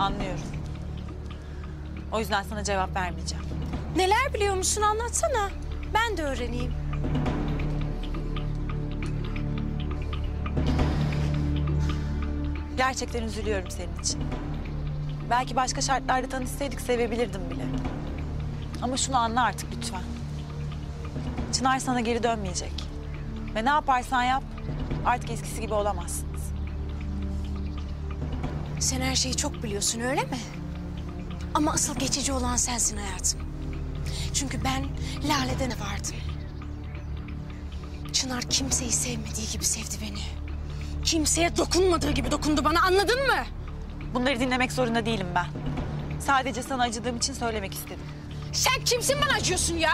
Anlıyorum. O yüzden sana cevap vermeyeceğim. Neler biliyor musun anlatsana. Ben de öğreneyim. Gerçekten üzülüyorum senin için. Belki başka şartlarda tanışsaydık sevebilirdim bile. Ama şunu anla artık lütfen. Çınar sana geri dönmeyecek. Ve ne yaparsan yap artık eskisi gibi olamazsınız. Sen her şeyi çok biliyorsun öyle mi? Ama asıl geçici olan sensin hayatım. Çünkü ben Lale'den vardım. Çınar kimseyi sevmediği gibi sevdi beni. Kimseye dokunmadığı gibi dokundu bana anladın mı? Bunları dinlemek zorunda değilim ben. Sadece sana acıdığım için söylemek istedim. Sen kimsin bana acıyorsun ya?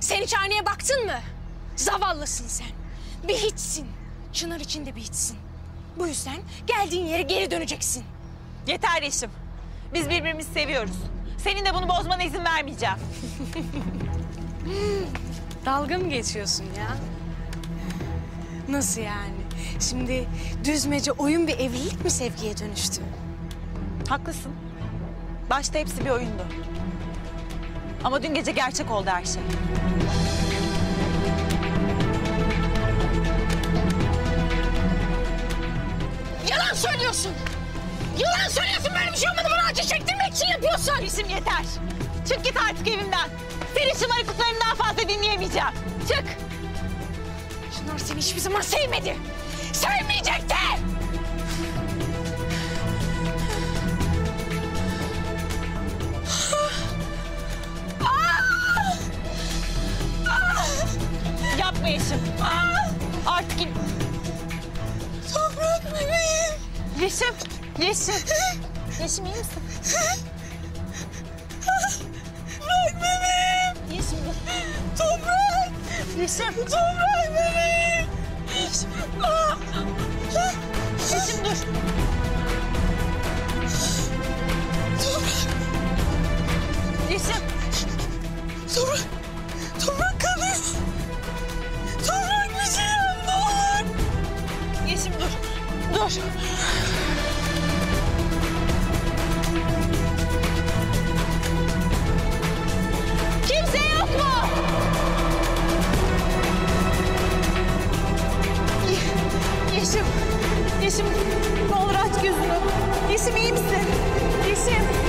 Sen hiç aynaya baktın mı? Zavallısın sen. Bir hiçsin. Çınar için de bir hiçsin. Bu yüzden geldiğin yere geri döneceksin. Yeter Yeşim. Biz birbirimizi seviyoruz. Senin de bunu bozmana izin vermeyeceğim. Dalga mı geçiyorsun ya? Nasıl yani? Şimdi düzmece oyun bir evlilik mi sevgiye dönüştü? Haklısın. Başta hepsi bir oyundu. Ama dün gece gerçek oldu her şey. Yalan söylüyorsun! Yalan söylüyorsun böyle bir şey olmadı bana acı çektirmek için yapıyorsun! Yeşim yeter. Çık git artık evimden. Senin şımarıklıklarını daha fazla dinleyemeyeceğim. Çık. Çınar seni hiçbir zaman sevmedi. Sevmeyecek Yeşim. Yeşim. Yeşim iyi misin? Bırak bebeğim! Yeşim. Toprak! Yeşim. Toprak bebeğim! Yeşim dur. var. Kimse yok mu? Yeşim, Yeşim ne olur aç gözünü. Yeşim iyi misin? Yeşim.